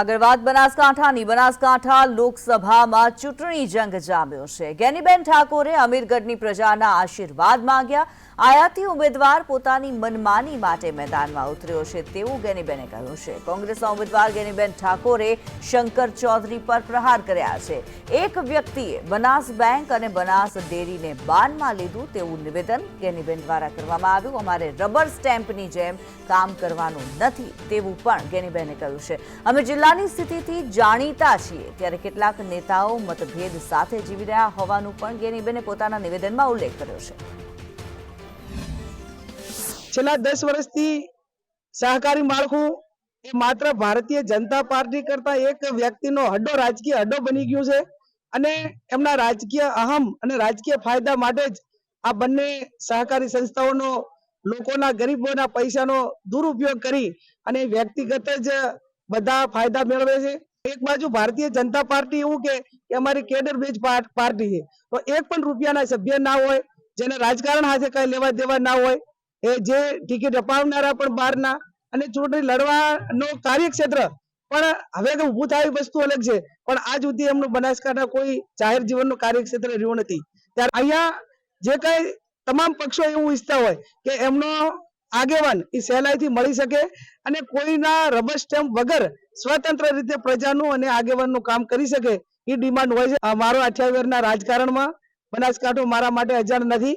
આગળ વાત બનાસકાંઠાની બનાસકાંઠા લોકસભામાં ચૂંટણી જંગ જામ્યો છે. ગેનીબેન ઠાકોરે અમીરગઢની પ્રજાના આશીર્વાદ માંગ્યા. આયાતી ઉમેદવાર પોતાની મનમાની માટે મેદાનમાં ઉતર્યો છે તેવું ગેનીબેને કહ્યું છે. કોંગ્રેસના ઉમેદવાર ગેનીબેન ઠાકોરે શંકર ચૌધરી પર પ્રહાર કર્યા છે. એક વ્યક્તિએ બનાસ બેંક અને બનાસ ડેરીને બાનમાં લીધું તેવું નિવેદન ગેનીબેન દ્વારા કરવામાં આવ્યું. અમારે રબર સ્ટેમ્પની જેમ કામ કરવાનું નથી તેવું પણ ગેનીબેને કહ્યું છે. અમે જિલ્લાની સ્થિતિથી જાણીતા છીએ. ત્યારે કેટલાક નેતાઓ મતભેદ સાથે જીવી રહ્યા હોવાનું પણ ગેનીબેને પોતાના નિવેદનમાં ઉલ્લેખ કર્યો છે. છેલ્લા દસ વર્ષથી સહકારી માળખું એ માત્ર ભારતીય જનતા પાર્ટી કરતા એક વ્યક્તિનો હડ્ડો રાજકીય હડ્ડો બની ગયું છે અને એમના રાજકીય અહમ અને રાજકીય ફાયદા માટે જ આ બંને સહકારી સંસ્થાઓનો લોકોના ગરીબોના પૈસાનો દુરુપયોગ કરી અને વ્યક્તિગત જ બધા ફાયદા મેળવે છે. એક બાજુ ભારતીય જનતા પાર્ટી એવું કે અમારી કેડર બેઝ પાર્ટી છે. તો એક પણ રૂપિયાના સભ્ય ના હોય, જેને રાજકારણ સાથે કઈ લેવા દેવા ના હોય, એ જે ટિકિટ અપાવનારા પણ બહારના અને ચૂંટણી લડવાનો કાર્યક્ષેત્ર પણ હવે તો ઊભું થાય વસ્તુ અલગ છે. પણ આજ સુધી એમનું બનાસકાંઠા કોઈ જાહેર જીવનનું કાર્યક્ષેત્ર રહ્યું નથી. ત્યારે અહીંયા જે કઈ તમામ પક્ષો એવું ઈચ્છતા હોય કે એમનો આગેવાન એ સહેલાઈથી મળી શકે અને કોઈના રબર સ્ટેમ્પ વગર સ્વતંત્ર રીતે પ્રજાનું અને આગેવાનનું કામ કરી શકે એ ડિમાન્ડ હોય છે. મારો અઠ્યાવીસ વર્ષના રાજકારણમાં બનાસકાંઠો મારા માટે અજાણ નથી.